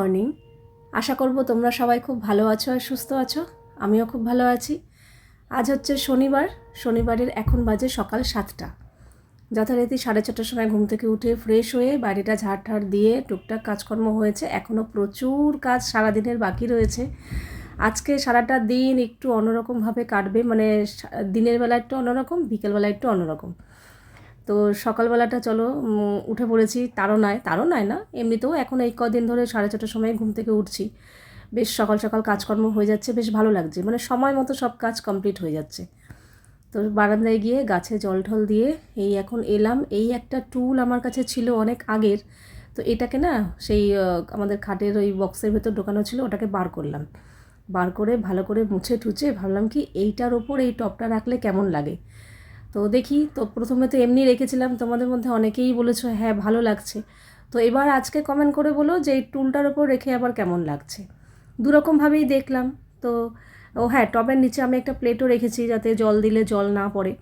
Morning আশা করব তোমরা সবাই খুব ভালো আছো আর সুস্থ আছো। আমিও খুব ভালো আছি। আজ হচ্ছে শনিবার। শনিবারের এখন বাজে সকাল সাতটা। যথারীতি সাড়ে ছটার সময় ঘুম থেকে উঠে ফ্রেশ হয়ে বাড়িটা ঝাড় ঠাড় দিয়ে টুকটাক কাজকর্ম হয়েছে। এখনও প্রচুর কাজ সারাদিনের বাকি রয়েছে। আজকে সারাটা দিন একটু অন্যরকমভাবে কাটবে। মানে দিনের বেলা একটু অন্যরকম, বিকেলবেলা একটু অন্যরকম। তো সকালবেলাটা চলো উঠে পড়েছি তারও নয় তারও নয় না, এমনিতেও এখন এই কদিন ধরে সাড়ে ছটার সময় ঘুম থেকে উঠছি। বেশ সকাল সকাল কাজকর্ম হয়ে যাচ্ছে, বেশ ভালো লাগছে। মানে সময় মতো সব কাজ কমপ্লিট হয়ে যাচ্ছে। তো বারান্দায় গিয়ে গাছে জল ঠল দিয়ে এই এখন এলাম। এই একটা টুল আমার কাছে ছিল অনেক আগের। তো এটাকে না, সেই আমাদের খাটের ওই বক্সের ভেতর ঢোকানো ছিল, ওটাকে বার করলাম। বার করে ভালো করে মুছে টুছে ভাবলাম কি এইটার ওপর এই টপটা রাখলে কেমন লাগে? তো দেখি, তো প্রথমে তো এমনি রেখেছিলাম, তোমাদের মধ্যে অনেকেই বলেছ হ্যাঁ ভালো লাগছে। তো এবার আজকে কমেন্ট করে বলো যে, এই টুলটার ওপর রেখে আবার কেমন লাগছে? দুরকমভাবেই দেখলাম, তো, ও হ্যাঁ টবের নিচে আমি একটা প্লেটও রেখেছি যাতে জল দিলে জল না পড়ে।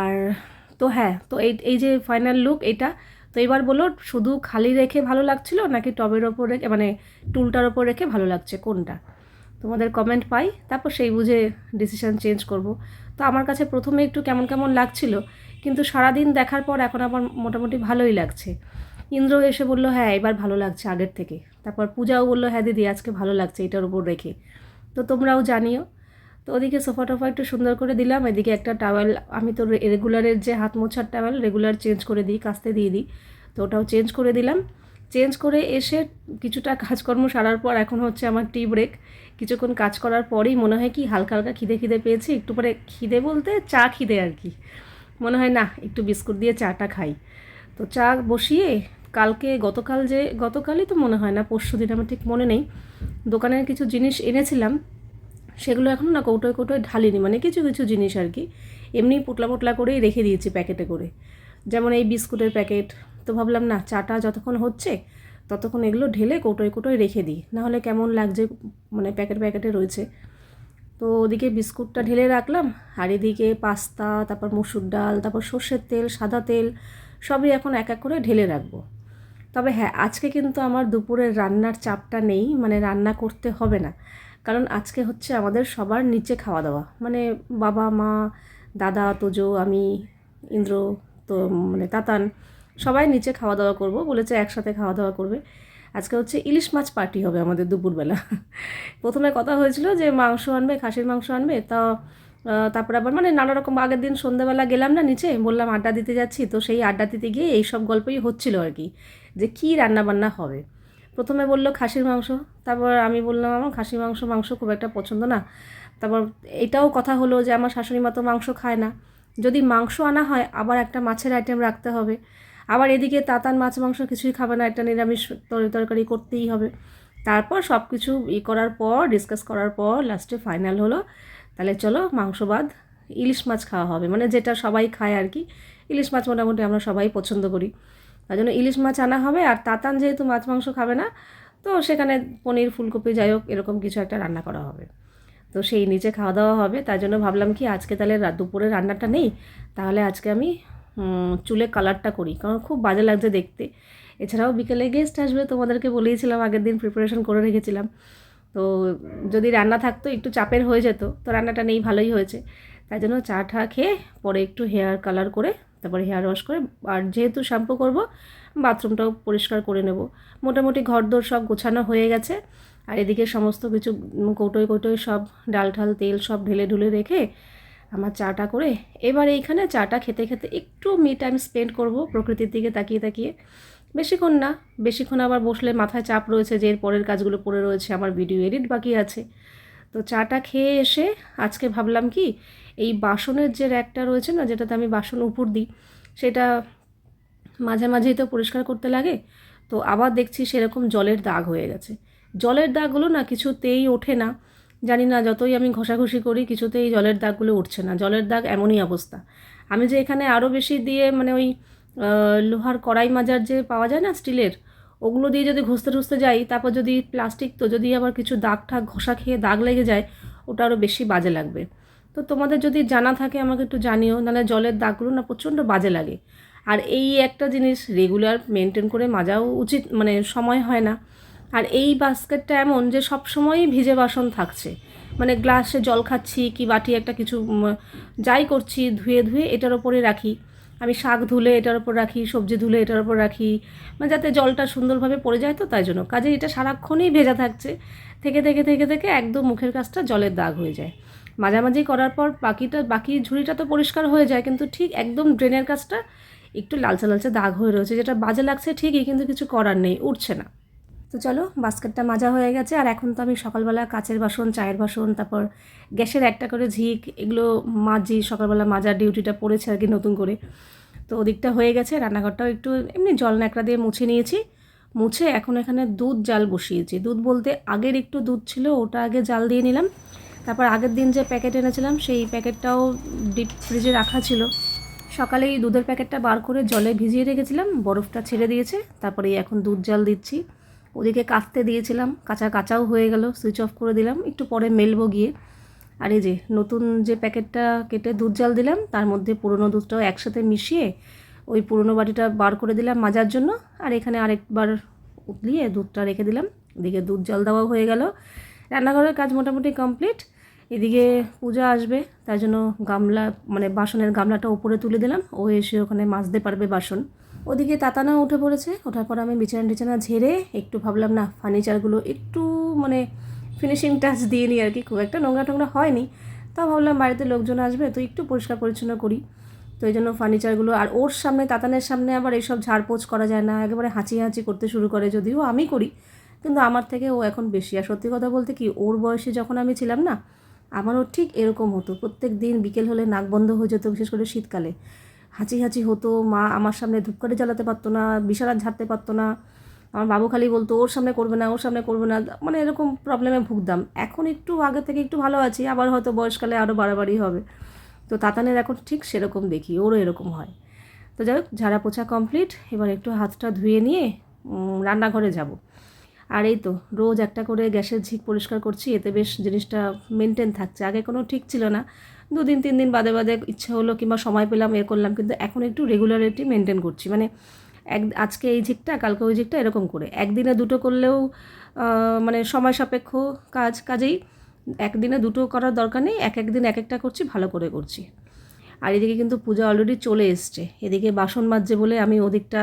আর তো হ্যাঁ তো এই এই যে ফাইনাল লুক এটা, তো এবার বলো, শুধু খালি রেখে ভালো লাগছিল নাকি টবের ওপর রেখে মানে টুলটার ওপর রেখে ভালো লাগছে? কোনটা? তোমাদের কমেন্ট পাই, তারপর সেই বুঝে ডিসিশন চেঞ্জ করব। তো আমার কাছে প্রথমে একটু কেমন কেমন লাগছিল, কিন্তু সারাদিন দেখার পর এখন আমার মোটামুটি ভালোই লাগছে। ইন্দ্র এসে বলল হ্যাঁ এবার ভালো লাগছে আগের থেকে। তারপর পূজাও বলল হ্যাঁ দিদি, আজকে ভালো লাগছে এটার উপর রেখে। তো তোমরাও জানিও। তো ওদিকে সোফা টোফা একটু সুন্দর করে দিলাম, এদিকে একটা টাওয়েল আমি তো রেগুলারের যে হাত মোছার টাওয়েল রেগুলার চেঞ্জ করে দিই, কাস্তে দিয়ে দিই। তো ওটাও চেঞ্জ করে দিলাম। চেঞ্জ করে এসে কিছুটা কাজকর্ম সারার পর এখন হচ্ছে আমার টি ব্রেক কিছুক্ষণ কাজ করার পরেই মনে হয় কি, হালকা হালকা খিদে খিদে পেয়েছি, একটু পরে খিদে বলতে চা খিদে আর কি। মনে হয় না, একটু বিস্কুট দিয়ে চাটা খাই। তো চা বসিয়ে কালকে গতকাল যে, গতকালই তো মনে হয় না, পরশু দিন আমার ঠিক মনে নেই। দোকানের কিছু জিনিস এনেছিলাম, সেগুলো এখন না কৌটোয় কৌটোয় ঢালিনি মানে কিছু কিছু জিনিস আর কি। এমনি পোটলা পোটলা করেই রেখে দিয়েছি প্যাকেটে করে। যেমন এই বিস্কুটের প্যাকেট তো ভাবলাম, না, চাটা যতক্ষণ হচ্ছে, ততক্ষণ এগুলো ঢেলে কৌটোয় কৌটোয় রেখে দিই। নাহলে কেমন লাগছে মানে প্যাকেট প্যাকেটে রয়েছে। তো ওদিকে বিস্কুটটা ঢেলে রাখলাম, আর এদিকে পাস্তা, তারপর মসুর ডাল, তারপর সর্ষের তেল, সাদা তেল, সবই এখন এক এক করে ঢেলে রাখব। তবে হ্যাঁ আজকে কিন্তু আমার দুপুরের রান্নার চাপটা নেই মানে রান্না করতে হবে না। কারণ আজকে হচ্ছে আমাদের সবার নিচে খাওয়া দাওয়া। মানে বাবা, মা, দাদা, তোজো, আমি, ইন্দ্র, তো মানে তাতান সবাই নিচে খাওয়া দাওয়া করব, বলেছে একসাথে খাওয়া দাওয়া করবে। আজকে হচ্ছে ইলিশ মাছ পার্টি হবে আমাদের দুপুরবেলা। প্রথমে কথা হয়েছিল যে মাংস আনবে, খাসির মাংস আনবে, তা তারপরে আবার মানে নানা রকম, আগের দিন সন্ধ্যাবেলা গেলাম না নিচে, বললাম আড্ডা দিতে যাচ্ছি, তো সেই আড্ডা দিতে গিয়ে এইসব গল্পই হচ্ছিল আর কি, যে কী রান্নাবান্না হবে। প্রথমে বলল খাসির মাংস, তারপর আমি বললাম, আমার খাসির মাংস মাংস খুব একটা পছন্দ না। তারপর এটাও কথা হলো যে, আমার শাশুড়ি মা তো মাংস খায় না। যদি মাংস আনা হয়, আবার একটা মাছের আইটেম রাখতে হবে। আবার এদিকে তাতান মাছ, মাংস কিছুই খাবে না, একটা নিরামিষ তরি তরকারি করতেই হবে। তারপর সব কিছু ই করার পর ডিসকাস করার পর লাস্টে ফাইনাল হলো। তাহলে চলো মাংস বাদ, ইলিশ মাছ খাওয়া হবে। মানে যেটা সবাই খায় আর কি, ইলিশ মাছ মোটামুটি আমরা সবাই পছন্দ করি। তার জন্য ইলিশ মাছ আনা হবে, আর তাতান যেহেতু মাছ, মাংস খাবে না, তো সেখানে পনির, ফুলকপি যাই হোক, এরকম কিছু একটা রান্না করা হবে। তো সেই নিচে খাওয়া দাওয়া হবে। তার জন্য ভাবলাম কি, আজকে তাহলে দুপুরে রান্নাটা নেই। তাহলে আজকে আমি চুলে কালারটা করি, কারণ খুব বাজে লাগছে দেখতে। এছাড়াও বিকেলে গেস্ট আসবে, তোমাদেরকে বলেইছিলাম, আগের দিন প্রিপারেশন করে রেখেছিলাম। তো যদি রান্না থাকতো, একটু চাপের হয়ে যেত, তো রান্নাটা নেই, ভালোই হয়েছে। তাই জন্য চা ঠা খেয়ে, পরে একটু হেয়ার কালার করে, তারপরে হেয়ার ওয়াশ করে, আর যেহেতু শ্যাম্পু করব বাথরুমটাও পরিষ্কার করে নেব। মোটামুটি ঘরদোর সব গোছানো হয়ে গেছে, আর এদিকে সমস্ত কিছু কৌটোয় কৌটোয় সব ডাল ঠাল তেল সব ঢেলে ঢুলে রেখে আমার চাটা করে। এবার এইখানে চাটা খেতে খেতে একটু মি টাইম স্পেন্ড করব প্রকৃতির দিকে তাকিয়ে তাকিয়ে। বেশিক্ষণ না, বেশিক্ষণ আবার বসলে মাথায় চাপ রয়েছে যে এর পরের কাজগুলো পড়ে রয়েছে, আমার ভিডিও এডিট বাকি আছে। তো চাটা খেয়ে এসে আজকে ভাবলাম কি, এই বাসনের যে র্যাকটা রয়েছে না, যেটাতে আমি বাসন উপর দিই, সেটা মাঝে মাঝেই তো পরিষ্কার করতে লাগে। তো আবার দেখছি সেরকম জলের দাগ হয়ে গেছে। জলের দাগগুলো না কিছুতেই ওঠে না। জানি না, যতই আমি ঘষাঘষি করি কিছুতেই জলের দাগগুলো উঠছে না। জলের দাগ এমনই অবস্থা। আমি যে এখানে আরও বেশি দিয়ে মানে ওই লোহার কড়াই মাজার যে পাওয়া যায় না স্টিলের, ওগুলো দিয়ে যদি ঘষতে ঘষতে যাই, তারপর যদি প্লাস্টিক তো যদি আবার কিছু দাগ ঠাক ঘষা খেয়ে দাগ লেগে যায়, ওটা আরও বেশি বাজে লাগবে। তো তোমাদের যদি জানা থাকে আমাকে একটু জানিও, নাহলে জলের দাগগুলো না প্রচণ্ড বাজে লাগে। আর এই একটা জিনিস রেগুলার মেনটেন করে মাজাও উচিত মানে সময় হয় না। আর এই বাস্কেটটা এমন যে সব সময়ই ভিজে বাসন থাকছে। মানে গ্লাসে জল খাচ্ছি কি বাটি একটা কিছু যাই করছি ধুয়ে ধুয়ে এটার ওপরে রাখি। আমি শাক ধুলে এটার ওপর রাখি, সবজি ধুলে এটার ওপর রাখি। মানে যাতে জলটা সুন্দরভাবে পড়ে যায় তো তাই জন্য। কাজে এটা সারাক্ষণই ভেজা থাকছে। থেকে থেকে থেকে থেকে একদম মুখের কাজটা জলের দাগ হয়ে যায়। মাঝামাঝি করার পর বাকিটা, বাকি ঝুড়িটা তো পরিষ্কার হয়ে যায়, কিন্তু ঠিক একদম ড্রেনের কাজটা একটু লালচে লালচে দাগ হয়ে রয়েছে। যেটা বাজে লাগছে ঠিকই, কিন্তু কিছু করার নেই, উঠছে না। তো চলো, বাস্কেটটা মাজা হয়ে গেছে। আর এখন তো আমি সকালবেলা কাচের বাসন, চায়ের বাসন, তারপর গ্যাসের একটা করে ঝিক, এগুলো মাজি, সকালবেলা মাজার ডিউটিটা পড়েছে আর কি নতুন করে। তো ওদিকটা হয়ে গেছে, রান্নাঘরটাও একটু এমনি জল ন্যাকড়া দিয়ে মুছে নিয়েছি। মুছে এখন এখানে দুধ জাল বসিয়েছি। দুধ বলতে আগের একটু দুধ ছিল, ওটা আগে জাল দিয়ে নিলাম। তারপর আগের দিন যে প্যাকেট এনেছিলাম, সেই প্যাকেটটাও ডিপ ফ্রিজে রাখা ছিল। সকালে এই দুধের প্যাকেটটা বার করে জলে ভিজিয়ে রেখেছিলাম, বরফটা ছেড়ে দিয়েছে। তারপরে এখন দুধ জাল দিচ্ছি। ওদিকে কাচতে দিয়েছিলাম, কাঁচা কাঁচাও হয়ে গেল সুইচ অফ করে দিলাম, একটু পরে মেলবো গিয়ে। আর এই যে নতুন যে প্যাকেটটা কেটে দুধ জাল দিলাম, তার মধ্যে পুরনো দুধটাও একসাথে মিশিয়ে ওই পুরনো বাটিটা বার করে দিলাম মাজার জন্য, আর এখানে আরেকবার উতলিয়ে দুধটা রেখে দিলাম। এদিকে দুধ জাল দেওয়াও হয়ে গেল। রান্নাঘরের কাজ মোটামুটি কমপ্লিট। এদিকে পূজা আসবে তাই জন্য গামলা মানে বাসনের গামলাটা উপরে তুলে দিলাম। ও এসে ওখানে মাজতে পারবে বাসন। ওদিকে তাতানা উঠে পড়েছে। ওঠার পর আমি বিছানা টিছানা ঝেড়ে একটু ভাবলাম, না ফার্নিচারগুলো একটু মানে ফিনিশিং টাচ দিয়ে নিই আর কি। খুব একটা নোংরা টোংরা হয়নি। তা ভাবলাম, বাড়িতে লোকজন আসবে, তো একটু পরিষ্কার পরিচ্ছন্ন করি। তো এই জন্য ফার্নিচারগুলো আর ওর সামনে, তাতানের সামনে আবার এইসব ঝাড়পোছ করা যায় না। একেবারে হাঁচি হাঁচি করতে শুরু করে, যদিও আমি করি। কিন্তু আমার থেকে ও এখন বেশি। আর সত্যি কথা বলতে কি, ওর বয়সে যখন আমি ছিলাম না, আমারও ঠিক এরকম হতো। প্রত্যেক দিন বিকেল হলে নাক বন্ধ হয়ে যেত, বিশেষ করে শীতকালে। হাঁচি হাঁচি হতো, মা আমার সামনে ধূপকাঠি জ্বালাতে পারতো না বিছানা ঝাড়তে পারতো না। আমার বাবু খালি বলতো, ওর সামনে করবে না, ওর সামনে করবে না। মানে এরকম প্রবলেমে ভুগতাম। এখন একটু আগে থেকে একটু ভালো আছি, আবার হয়তো বয়সকালে আরও বাড়াবাড়ি হবে। তো তাতানের এখন ঠিক সেরকম দেখি, ওরও এরকম হয়। তো যাই হোক ঝাড়া পোছা কমপ্লিট এবার একটু হাতটা ধুয়ে নিয়ে রান্নাঘরে যাব। আর এই তো, রোজ একটা করে গ্যাসের ঝিক পরিষ্কার করছি, এতে বেশ জিনিসটা মেনটেন থাকছে। আগে কোনো ঠিক ছিল না। দুদিন, তিন দিন বাদে বাদে ইচ্ছে হলো কিংবা সময় পেলাম, এ করলাম, কিন্তু এখন একটু রেগুলারিটি মেনটেন করছি। মানে এক, আজকে এই ঝিকটা, কালকে ওই ঝিকটা, এরকম করে। একদিনে দুটো করলেও মানে সময় সাপেক্ষ কাজ, কাজেই একদিনে দুটো করার দরকার নেই, এক একদিন এক একটা করছি, ভালো করে করছি। আর এদিকে কিন্তু পূজা অলরেডি চলে এসছে। এদিকে বাসন মাজছে বলে আমি ওদিকটা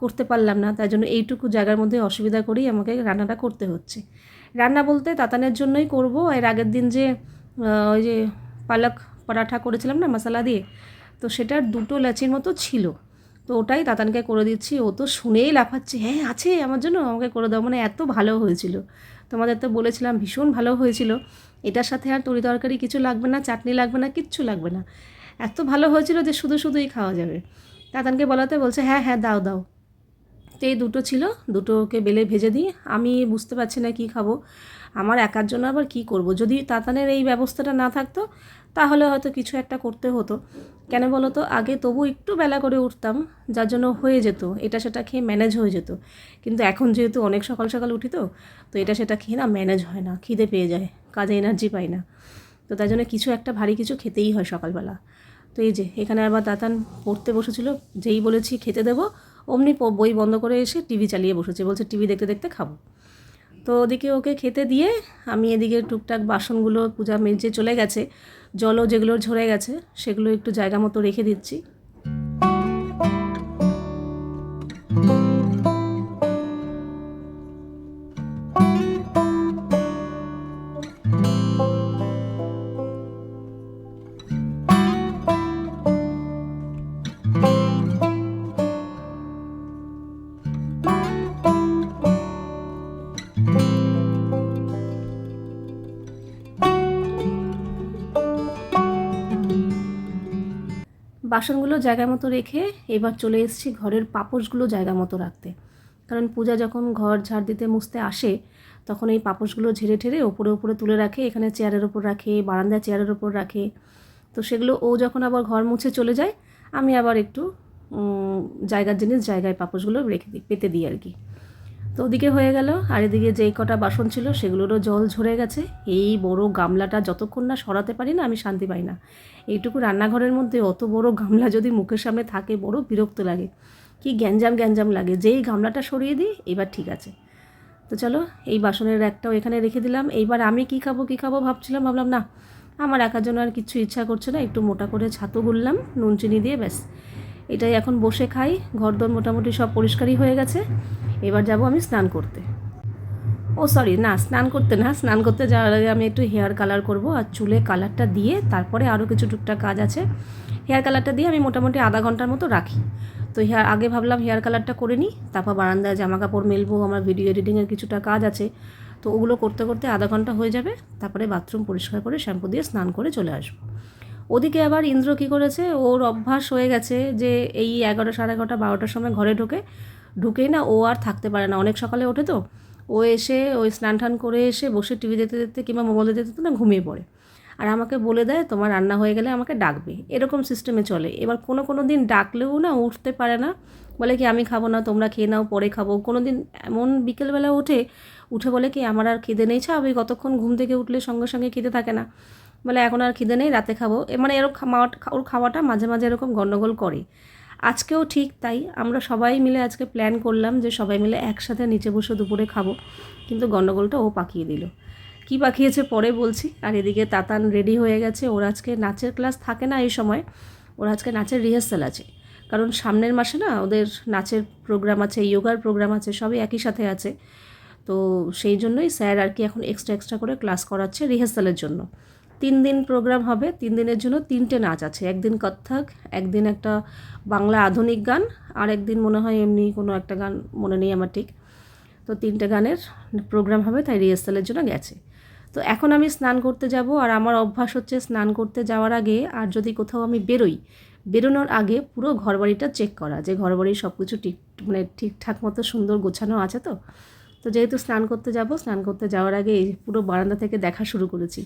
করতে পারলাম না তাই জন্য এইটুকু জায়গার মধ্যে অসুবিধা করেই আমাকে রান্নাটা করতে হচ্ছে। রান্না বলতে তাতানের জন্যই করব, এর আগের দিন যে ওই যে পালক পরাঠা করেছিলাম না, মশলা দিয়ে, তো সেটার দুটো লেচির মতো ছিল। তো ওটাই তাতানকে করে দিচ্ছি, ও তো শুনেই লাফাচ্ছে হ্যাঁ আছে আমার জন্য, আমাকে করে দাও। মানে এত ভালো হয়েছিল। তোমাদের তো বলেছিলাম, ভীষণ ভালো হয়েছিল। এটার সাথে আর তরি তরকারি কিছু লাগবে না, চাটনি লাগবে না, কিচ্ছু লাগবে না। এত ভালো হয়েছিল যে শুধু শুধুই খাওয়া যাবে। তাতানকে বলাতে বলছে হ্যাঁ হ্যাঁ দাও দাও। তো এই দুটো ছিল, দুটোকে বেলে ভেজে দিই। আমি বুঝতে পারছি না কি খাব। আমার একার জন্য আবার কি করব? যদি তাতানের এই ব্যবস্থাটা না থাকতো, তাহলে হয়তো কিছু একটা করতে হতো। কেন বলো তো? আগে তবু একটু বেলা করে উঠতাম, যার জন্য হয়ে যেত। এটা সেটা খেয়ে ম্যানেজ হয়ে যেত। কিন্তু এখন যেহেতু অনেক সকাল সকাল উঠি তো তো এটা সেটা খেয়ে না ম্যানেজ হয় না। খিদে পেয়ে যায়, কাজে এনার্জি পাই না। তো তাই জন্য কিছু একটা ভারী কিছু খেতেই হয় সকালবেলা। তো এই যে, এখানে আবার দাতান পড়তে বসেছিল, যেই বলেছি খেতে দেবো অমনি বই বন্ধ করে এসে টিভি চালিয়ে বসেছে। বলছে, টিভি দেখতে দেখতে খাব। তো ওদিকে ওকে খেতে দিয়ে আমি এদিকে টুকটাক বাসনগুলো পূজা মেজে চলে গেছে। জলও যেগুলো ঝরে গেছে, সেগুলো একটু জায়গা মতো রেখে দিচ্ছি। বাসনগুলো জায়গা মতো রেখে এবার চলে এসেছি ঘরের পাপোশগুলো জায়গা মতো রাখতে। কারণ পূজা যখন ঘর ঝাড় দিতে মুছতে আসে, তখন এই পাপোশগুলো ঝেড়ে ঠেড়ে ওপরে ওপরে তুলে রাখে, এখানে চেয়ারের ওপর রাখে, বারান্দায় চেয়ারের ওপর রাখে। তো সেগুলো ও যখন আবার ঘর মুছে চলে যায়, আমি আবার একটু জায়গার জিনিস জায়গায় পাপোশগুলো রেখে দিই, পেতে দিই আর কি। তো ওদিকে হয়ে গেল। আর এদিকে যেই কটা বাসন ছিল সেগুলোরও জল ঝরে গেছে। এই বড় গামলাটা যতক্ষণ না সরাতে পারি না, আমি শান্তি পাই না। এইটুকু রান্নাঘরের মধ্যে অত বড় গামলা যদি মুখের সামনে থাকে, বড় বিরক্ত লাগে। কি গ্যাঞ্জাম গ্যাঞ্জাম লাগে। যেই গামলাটা সরিয়ে দিই, এবার ঠিক আছে। তো চলো, এই বাসনের একটাও এখানে রেখে দিলাম। এইবার আমি কি খাব কি খাব ভাবছিলাম, ভাবলাম না। আমার একার জন্য আর কিছু ইচ্ছা করছে না। একটু মোটা করে ছাতু গুললাম, নুন চিনি দিয়ে ব্যাস। এটাই এখন বসে খাই। ঘরদোর মোটামুটি সব পরিষ্কারই হয়ে গেছে। এবার যাব আমি স্নান করতে। ও সরি না, স্নান করতে না, স্নান করতে যাওয়ার আগে আমি একটু হেয়ার কালার করব আর চুলে কালারটা দিয়ে তারপরে আরও কিছু টুকটাক কাজ আছে। হেয়ার কালারটা দিয়ে আমি মোটামুটি আধা ঘণ্টার মতো রাখি। তো হেয়ার আগে ভাবলাম হেয়ার কালারটা করে নিই, তারপর বারান্দায় জামা কাপড় মেলবো, আমার ভিডিও এডিটিংয়ের কিছুটা কাজ আছে। তো ওগুলো করতে করতে আধা ঘণ্টা হয়ে যাবে, তারপরে বাথরুম পরিষ্কার করে শ্যাম্পু দিয়ে স্নান করে চলে আসব। ওদিকে আবার ইন্দ্র কী করেছে, ওর অভ্যাস হয়ে গেছে যে এই এগারো, সাড়ে এগারোটা, বারোটার সময় ঘরে ঢোকে। ঢুকেই না, ও আর থাকতে পারে না। অনেক সকালে ওঠে তো, ও এসে ওই স্নান টান করে এসে বসে টিভি দেখতে দেখতে কিংবা মোবাইল দেখতে দেখতে না ঘুমিয়ে পড়ে। আর আমাকে বলে দেয়, তোমার রান্না হয়ে গেলে আমাকে ডাকবে। এরকম সিস্টেমে চলে। এবার কোনো কোনো দিন ডাকলেও না উঠতে পারে না। বলে কি, আমি খাব না, তোমরা খেয়ে নাও, পরে খাব। কোনো দিন এমন বিকেলবেলা ওঠে, উঠে বলে কি, আমার আর খিদে নেই ছাব এই কতক্ষণ ঘুম থেকে উঠলে সঙ্গে সঙ্গে খিদে থাকে না। বলে, এখন আর খিদে নেই, রাতে খাব। মানে এরকম খাওয়া, ওর খাওয়াটা মাঝে মাঝে এরকম গণ্ডগোল করে। আজকেও ঠিক তাই, আমরা সবাই মিলে আজকে প্ল্যান করলাম যে সবাই মিলে একসাথে নিচে বসে দুপুরে খাব। কিন্তু গণ্ডগোলটা ও পাকিয়ে দিল। কি পাকিয়েছে পরে বলছি। আর এদিকে তাতান রেডি হয়ে গেছে। ওর আজকে নাচের ক্লাস থাকে না এই সময়। ওর আজকে নাচের রিহার্সাল আছে। কারণ সামনের মাসে না ওদের নাচের প্রোগ্রাম আছে যোগার প্রোগ্রাম আছে, সবই একই সাথে আছে। তো সেই জন্যই স্যার আর কি এখন এক্সট্রা এক্সট্রা করে ক্লাস করাচ্ছে রিহার্সালের জন্য। তিন দিন প্রোগ্রাম হবে, তিন দিনের জন্য তিনটে নাচ আছে। একদিন কত্থক একদিন একটা বাংলা আধুনিক গান, আর একদিন মনে হয় এমনি কোনো একটা গান মনে নেই আমার ঠিক। তো তিনটে গানের প্রোগ্রাম হবে, তাই রিহার্সালের জন্য গেছে। তো এখন আমি স্নান করতে যাব, আর আমার অভ্যাস হচ্ছে স্নান করতে যাওয়ার আগে, আর যদি কোথাও আমি বেরোই, বেরোনোর আগে পুরো ঘরবাড়িটা চেক করা, যে ঘরবাড়ির সব কিছু ঠিক মানে ঠিকঠাক মতো সুন্দর গোছানো আছে তো। তো যেহেতু স্নান করতে যাব, স্নান করতে যাওয়ার আগে পুরো বারান্দা থেকে দেখা শুরু করেছি।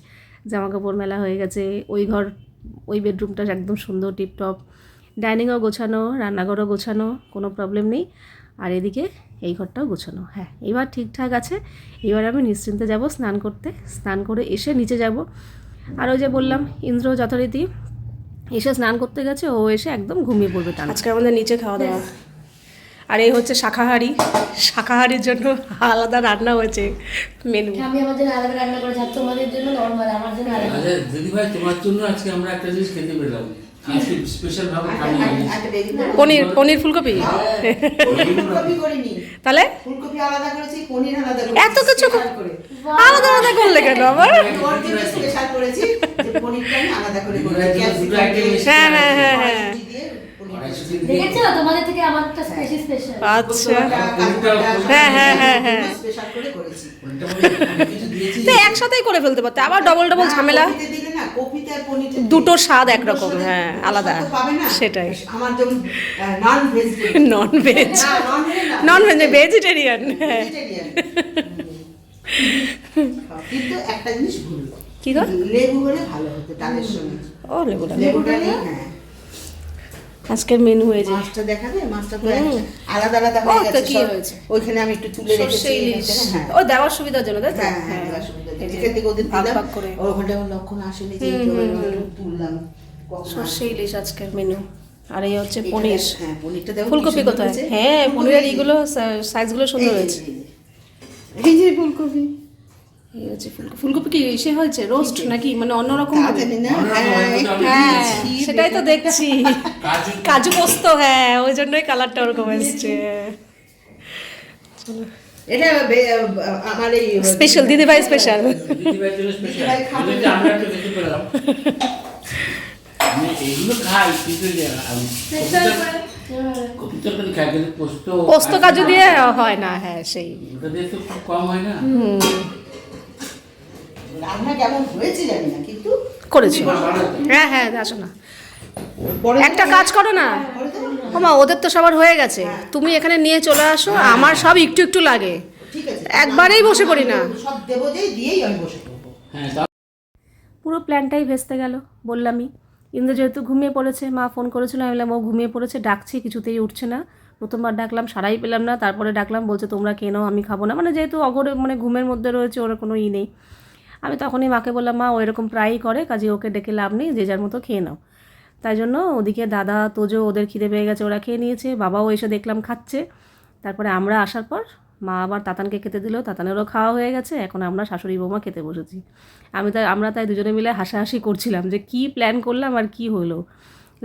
জামা কাপড় মেলা হয়ে গেছে ওই ঘর ওই বেডরুমটা একদম সুন্দর টিপটপ। ডাইনিংও গোছানো রান্নাঘরও গোছানো কোনো প্রবলেম নেই। আর এদিকে এই ঘরটাও গোছানো হ্যাঁ এবার ঠিকঠাক আছে। এবার আমি নিশ্চিন্তে যাব স্নান করতে স্নান করে এসে নিচে যাব। আর ওই যে বললাম ইন্দ্র যথারীতি এসে স্নান করতে গেছে ও এসে একদম ঘুমিয়ে পড়বে টান। আজকে আমাদের নিচে খাওয়া দাওয়া। আর এই হচ্ছে শাকাহারি। শাকাহারির জন্য আলাদা রান্না হয়েছে মেনু আমি আমার জন্য আলাদা রান্না করেছি আর তোমাদের জন্য নর্মাল আমার জন্য আলাদা। আচ্ছা দিদি ভাই তোমার জন্য আজকে আমরা একটা জিনিস খেতে পেলাম। আজকে স্পেশাল ভাবে খাব। একটা বেগুন না, পনির পনির ফুলকপি? করিনি। তাহলে? ফুলকপি আলাদা করেছি পনির আলাদা এত কিছু করে। আলাদা আলাদা করলে কেন আবার? আমি করে হ্যাঁ, হ্যাঁ, হ্যাঁ, হ্যাঁ। কড়াইশুঁটি দিয়ে পনির কড়াইশুঁটি দিয়ে- দেখেছ? তোমাদের থেকে আমারটা স্পেশাল স্পেশাল আচ্ছা। হ্যাঁ, হ্যাঁ, হ্যাঁ, হ্যাঁ। স্পেশাল করে করেছি। তো একসাথেই করে ফেলতে পারতে। আবার ডবল ডবল ঝামেলা। দুটো স্বাদ একরকম, হ্যাঁ, আলাদা। সেটাই। Non veg non veg vegetarian হ্যাঁ। কিন্তু একটা জিনিস ভুল। কি গো? লেবু হলে ভালো হতো ডালের সঙ্গে। ও লেবুটা। লেবুটা নেই হ্যাঁ। আজকের মেনু হয়েছে মাছটা দেখাবে? মাছটা পুরো আলাদা আলাদা হয়ে গেছে কি হয়েছে? ওইখানে আমি একটু তুলে রেখেছি হ্যাঁ। ও দেওয়ার সুবিধার জন্য তাই তো? হ্যাঁ হ্যাঁ দেওয়ার সুবিধা নেই। এই যে থেকে ওদের দিলাম ওখানটা লক্ষণ আসেনি যে। তুললাম সর্ষে ইলিশ আজকের মেনু আর এই হচ্ছে পনির। হ্যাঁ পনিরটা দেখো ফুলকপি কোথায়। হ্যাঁ পনিরের এইগুলো সাইজগুলো সুন্দর হয়েছে। এই যে ফুলকপি। এই হচ্ছে ফুলকপি। ফুলকপি কি ইসে হয়েছে? রোস্ট নাকি? মানে অন্যরকম জানি না। হ্যাঁ, হ্যাঁ সেটাই তো দেখছি। কাজু পোস্ত। হ্যাঁ ওই জন্যই কালারটা ওরকম এসছে। এটা আমার এই স্পেশাল স্পেশাল স্পেশাল দিদিভাই কিন্তু পোস্ত কাজু দিয়ে হয় না হ্যাঁ সেই। কম হয় না। রান্না কেমন হয়েছে জানি না কিন্তু করেছ। হ্যাঁ হ্যাঁ আসো না। একটা কাজ করো না। দেবো? ওমা ওদের তো সবার হয়ে গেছে। তুমি এখানে নিয়ে চলে আসো আমার সব একটু একটু লাগে। একবারেই বসে পড়ি না। সব দেবো দিয়েই আমি বসে পড়ব। হ্যাঁ তা পুরো প্ল্যানটাই ভেস্তে গেল বললামই। ইন্দ্র যেহেতু ঘুমিয়ে পড়েছে মা ফোন করেছিল আমি বললাম ও ঘুমিয়ে পড়েছে ডাকছি কিছুতেই উঠছে না। প্রথমবার ডাকলাম সারাই পেলাম না তারপরে ডাকলাম বলছে তোমরা কেন আমি খাব না। মানে যেহেতু অগরে মানে ঘুমের মধ্যে রয়েছে ওর কোনো ই নেই। আমি তখনই মাকে বললাম, মা, ও এরকম প্রায়ই করে, কাজে ওকে ডেকে লাভ নেই, যে যার মতো খেয়ে নাও। তাই জন্য ওদিকে দাদা, তোজো, ওদের খিদে পেয়ে গেছে, ওরা খেয়ে নিয়েছে, বাবাও এসে দেখলাম খাচ্ছে। তারপরে আমরা আসার পর মা আবার তাতানকে খেতে দিল, তাতানেরও খাওয়া হয়ে গেছে, এখন আমরা শাশুড়ি বৌমা খেতে বসেছি। আমি তাই, আমরা তাই দুজনে মিলে হাসাহাসি করছিলাম যে কি প্ল্যান করলাম আর কি হলো।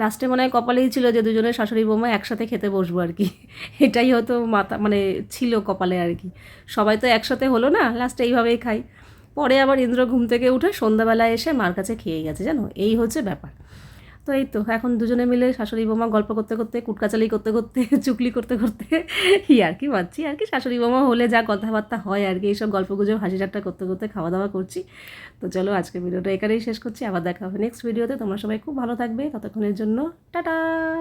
লাস্টে মনে হয় কপালেই ছিল যে দুজনে শাশুড়ি বৌমা একসাথে খেতে বসবো আর কি। এটাই হয়তো মাথা মানে ছিল কপালে আর কি। সবাই তো একসাথে হলো না লাস্টে এইভাবেই খাই। পরে আবার ইন্দ্র ঘুম থেকে উঠে সন্ধ্যাবেলায় এসে মার কাছে খেয়ে গেছে, জানো? এই হচ্ছে ব্যাপার। তো এই তো, এখন দুজনে মিলে শাশুড়ি বোমা গল্প করতে করতে, কুটকাচালি করতে করতে, চুকলি করতে করতে, ই আর কি মারছি আর কি শাশুড়ি বোমা হলে যা কথাবার্তা হয় আর কি, এইসব গল্প গুজব, হাসি ঠাট্টা করতে করতে খাওয়া দাওয়া করছি। তো চলো, আজকে ভিডিওটা এখানেই শেষ করছি, আবার দেখা হবে নেক্সট ভিডিওতে তোমরা সবাই খুব ভালো থাকবে, ততক্ষণের জন্য, টাটা!